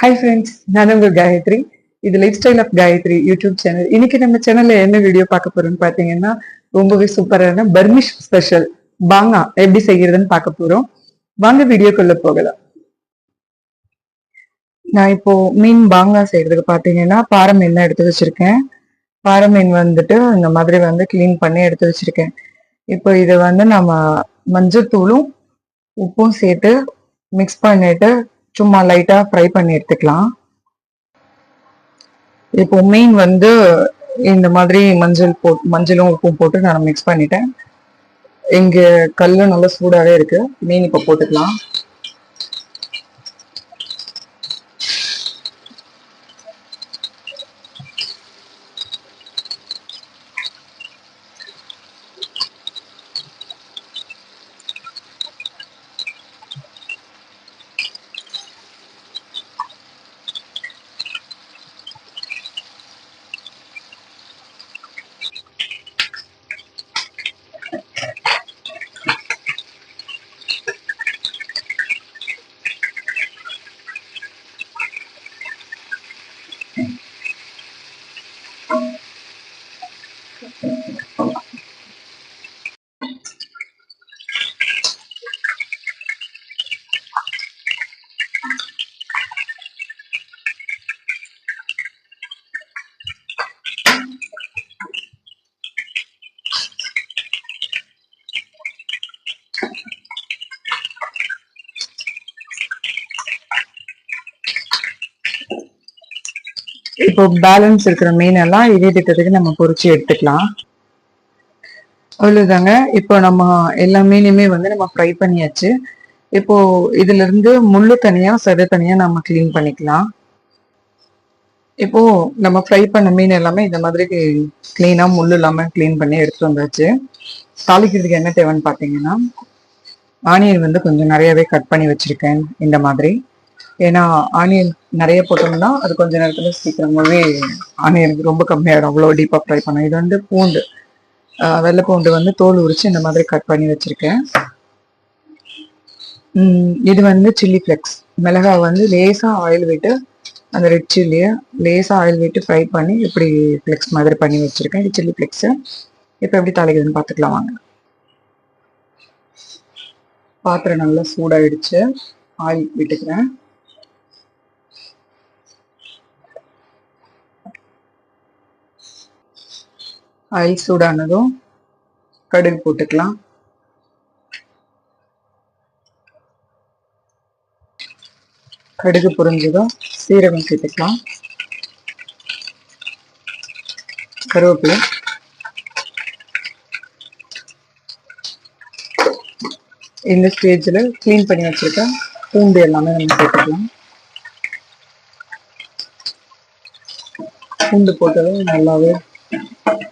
Hi friends நான் உங்கள் காயத்ரி. இது lifestyle of Gayathri YouTube channel இன்னைக்கு நம்ம சேனல்ல என்ன வீடியோ பார்க்க போறோம்னு பாத்தீங்கன்னா ரொம்பவே சூப்பரான பர்மிஷ் ஸ்பெஷல் பாங்கா எப்படி செய்யறதுன்னு பார்க்க போறோம். வாங்க வீடியோக்குள்ள போகலாம். நான் இப்போ மீன் பாங்கா செய்யறதுக்கு பாத்தீங்கன்னா பாறை மீன் எடுத்து வச்சிருக்கேன். பாறை மீன் வந்துட்டு இந்த மாதிரி வந்து கிளீன் பண்ணி எடுத்து வச்சிருக்கேன். இப்போ இதை வந்து நம்ம மஞ்சள் தூளும் உப்பும் சேர்த்து மிக்ஸ் பண்ணிட்டு சும்மா லைட்டாக ஃப்ரை பண்ணி எடுத்துக்கலாம். இப்போ மீன் வந்து இந்த மாதிரி மஞ்சள் போ மஞ்சளும் உப்பும் போட்டு நான் மிக்ஸ் பண்ணிட்டேன். இங்கே கல் நல்லா சூடாகவே இருக்கு. மீன் இப்போ போட்டுக்கலாம். இப்போ பேலன்ஸ் இருக்கிற மீன் எல்லாம் இதே திட்டத்துக்கு நம்ம பொறிச்சு எடுத்துக்கலாம். அவ்வளோதாங்க இப்போ நம்ம எல்லா மீனையுமே வந்து நம்ம ஃப்ரை பண்ணியாச்சு. இப்போ இதுல இருந்து முள்ளு தனியா சதை தனியா நம்ம க்ளீன் பண்ணிக்கலாம். இப்போ நம்ம ஃப்ரை பண்ண மீன் எல்லாமே இந்த மாதிரி கிளீனா முள்ளு இல்லாம க்ளீன் பண்ணி எடுத்துட்டு வந்தாச்சு. தாளிக்கிறதுக்கு என்ன தேவைன்னு பாத்தீங்கன்னா ஆனியன் வந்து கொஞ்சம் நிறையவே கட் பண்ணி வச்சிருக்கேன் இந்த மாதிரி. ஏன்னா ஆனியன் நிறைய போட்டோம்னா அது கொஞ்ச நேரத்தில் சீக்கிரமாகவே ஆனியனுக்கு ரொம்ப கம்மியாயிடும். அவ்வளோ டீப்பாக ஃப்ரை பண்ணோம் இது வந்து பூண்டு. வெள்ளை பூண்டு வந்து தோல் உரித்து இந்த மாதிரி கட் பண்ணி வச்சுருக்கேன். இது வந்து சில்லி ஃப்ளெக்ஸ் மிளகாய் வந்து லேசாக ஆயில் விட்டு அந்த ரெட் சில்லியை லேசாக ஆயில் விட்டு ஃப்ரை பண்ணி இப்படி ஃப்ளெக்ஸ் மாதிரி பண்ணி வச்சுருக்கேன். இது சில்லி ஃப்ளெக்ஸு இப்போ எப்படி தாளிக்குதுன்னு பார்த்துக்கலாம் வாங்க. பாத்திரம் நல்லா சூடாயிடுச்சு. ஆயில் விட்டுக்கிறேன். ஆயில் சூடானதும் கடுகு போட்டுக்கலாம். கடுகு புரிஞ்சதும் சீரகம் சேர்த்துக்கலாம். கருவேப்பிலை. இந்த ஸ்டேஜில் க்ளீன் பண்ணி வச்சுருக்க பூண்டு எல்லாமே நம்ம சேர்த்துக்கலாம். பூண்டு போட்டதும் நல்லாவே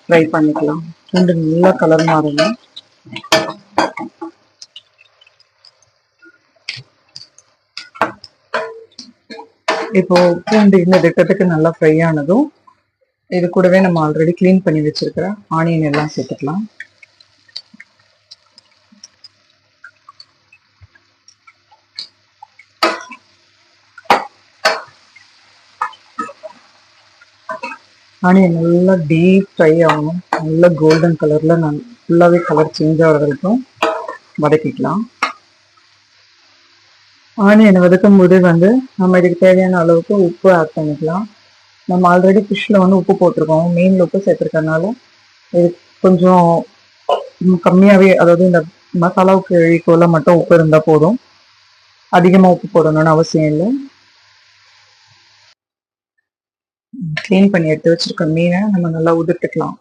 ஃப்ரை பண்ணிக்கலாம். பூண்டு நல்லா கலர் மாறணும். இப்போ பூண்டு இந்த திட்டத்துக்கு நல்லா ஃப்ரை ஆனதும் இது கூடவே நம்ம ஆல்ரெடி க்ளீன் பண்ணி வச்சிருக்கிற ஆனியன் எல்லாம் சேர்த்துக்கலாம். ஆனியன் நல்லா டீப் ஃப்ரை ஆகணும் நல்லா கோல்டன் கலர்ல நான் ஃபுல்லாவே கலர் சேஞ்ச் ஆகிற வரைக்கும் வதக்கிக்கலாம். ஆனியனை வதக்கும் போது வந்து நம்ம இதுக்கு தேவையான அளவுக்கு உப்பு ஆட் பண்ணிக்கலாம். நம்ம ஆல்ரெடி ஃபிஷ்ல வந்து உப்பு போட்டிருக்கோம். மீனில் உப்பு சேர்த்துருக்கனால இது கொஞ்சம் கம்மியாகவே அதாவது இந்த மசாலாவுக்கு ஈக்குவலாக மட்டும் உப்பு இருந்தால் போதும். அதிகமாக உப்பு போடணும்னு அவசியம் இல்லை. க்ளீன் பண்ணி எடுத்து வச்சிருக்க மீனை நம்ம நல்லா உதிர்த்துக்கலாம்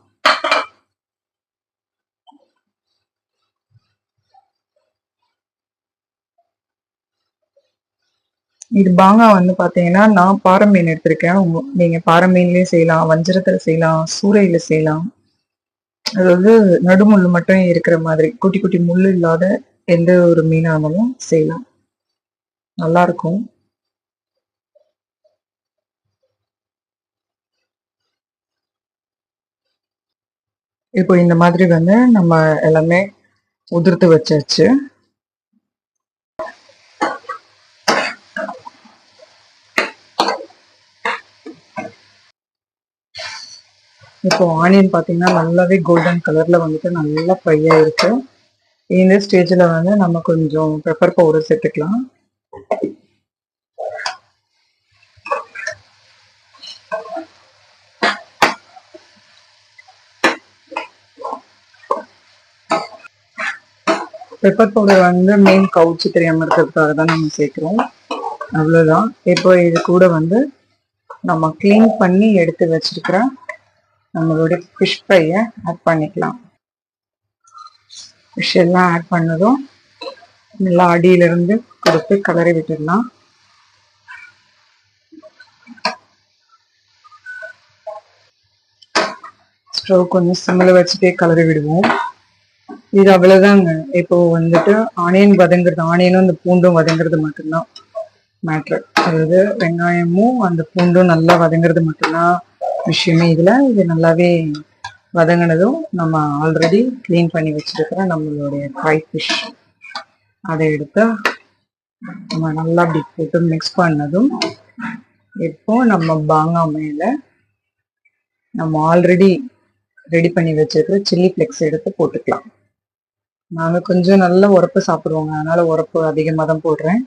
இது பாங்கா வந்து பாத்தீங்கன்னா நான் பாறை மீன் எடுத்திருக்கேன். உங்க- நீங்க பாறை மீன்லயும் செய்யலாம் வஞ்சரத்துல செய்யலாம் சூறையில செய்யலாம். அதாவது நடுமுள்ளு மட்டும் இருக்கிற மாதிரி குட்டி குட்டி முள்ளு இல்லாத எந்த ஒரு மீனா இருந்தாலும் செய்யலாம். நல்லா இப்போ இந்த மாதிரி வந்து நம்ம எல்லாமே உதிர்த்து வச்சாச்சு. இப்போ ஆனியன் பார்த்தீங்கன்னா நல்லாவே கோல்டன் கலர்ல வந்துட்டு நல்லா ஃப்ரை இருக்கு இந்த ஸ்டேஜில் வந்து நம்ம கொஞ்சம் பெப்பர் பவுடர் சேர்த்துக்கலாம். பெப்பர் பவுடர் வந்து மெயின் கவுச்சு தெரியாமல் இருக்கிறதுக்காக தான் நம்ம சேர்க்குறோம். அவ்வளோதான் இப்போ இது கூட வந்து நம்ம க்ளீன் பண்ணி எடுத்து வச்சிருக்கிற நம்மளுடைய ஃபிஷ் ஃப்ரையை ஆட் பண்ணிக்கலாம். ஃபிஷ் எல்லாம் ஆட் பண்ணதும் நல்லா அடியிலிருந்து கொடுத்து கலரி விட்டுடலாம். ஸ்டவ் கொஞ்சம் சிம்மில் வச்சுட்டே கலரி விடுவோம். இது அவ்வளவுதாங்க. இப்போ வந்துட்டு ஆனியன் வதங்குறது ஆனியனும் அந்த பூண்டும் வதங்குறது மட்டும்தான் மேட்ரு அதாவது வெங்காயமும் அந்த பூண்டும் நல்லா வதங்குறது மட்டும்தான் விஷயமே. இதுல இது நல்லாவே வதங்கினதும் நம்ம ஆல்ரெடி க்ளீன் பண்ணி வச்சிருக்கிற நம்மளுடைய ஃப்ரை ஃபிஷ் அதை எடுத்து நம்ம நல்லா அப்படி போட்டு மிக்ஸ் பண்ணதும் இப்போ நம்ம பாங்கா மேல நம்ம ஆல்ரெடி ரெடி பண்ணி வச்சிருக்கிற சில்லி ஃப்ளெக்ஸ் எடுத்து போட்டுக்கலாம். நாங்க கொஞ்சம் நல்ல உரப்பு சாப்பிடுவோங்க. அதனால உரப்பு அதிகமாக தான் போடுறேன்.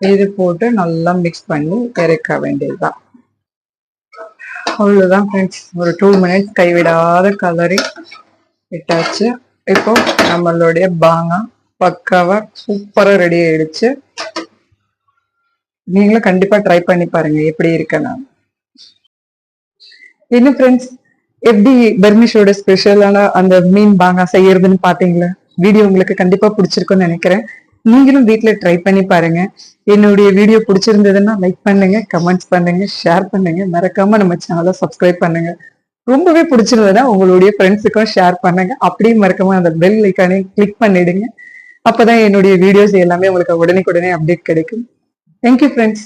இது போட்டு நல்லா மிக்ஸ் பண்ணி இறக்க வேண்டியதுதான். அவ்வளவுதான் ஃப்ரெண்ட்ஸ் ஒரு டூ மினிட்ஸ் கைவிடாத கலரி விட்டாச்சு. இப்போ நம்மளுடைய பாங்கா பக்காவாக சூப்பரா ரெடி ஆயிடுச்சு. நீங்களும் கண்டிப்பா ட்ரை பண்ணி பாருங்க. எப்படி இருக்கனால இன்னும் ஃப்ரெண்ட்ஸ் எப்படி பர்மிஷோட ஸ்பெஷலான அந்த மீன் பாங்கா செய்யறதுன்னு பாத்தீங்களா? வீடியோ உங்களுக்கு கண்டிப்பா பிடிச்சிருக்கும்னு நினைக்கிறேன். நீங்களும் வீட்ல ட்ரை பண்ணி பாருங்க. என்னுடைய வீடியோ பிடிச்சிருந்ததுன்னா லைக் பண்ணுங்க கமெண்ட்ஸ் பண்ணுங்க ஷேர் பண்ணுங்க. மறக்காம நம்ம சேனலை சப்ஸ்கிரைப் பண்ணுங்க. ரொம்பவே பிடிச்சிருந்ததுன்னா உங்களுடைய ஃப்ரெண்ட்ஸுக்கும் ஷேர் பண்ணுங்க. அப்படியே மறக்காம அந்த பெல் ஐக்கானே கிளிக் பண்ணிடுங்க. அப்பதான் என்னுடைய வீடியோஸ் எல்லாமே உங்களுக்கு உடனே உடனே அப்டேட் கிடைக்கும் தேங்க்யூ ஃப்ரெண்ட்ஸ்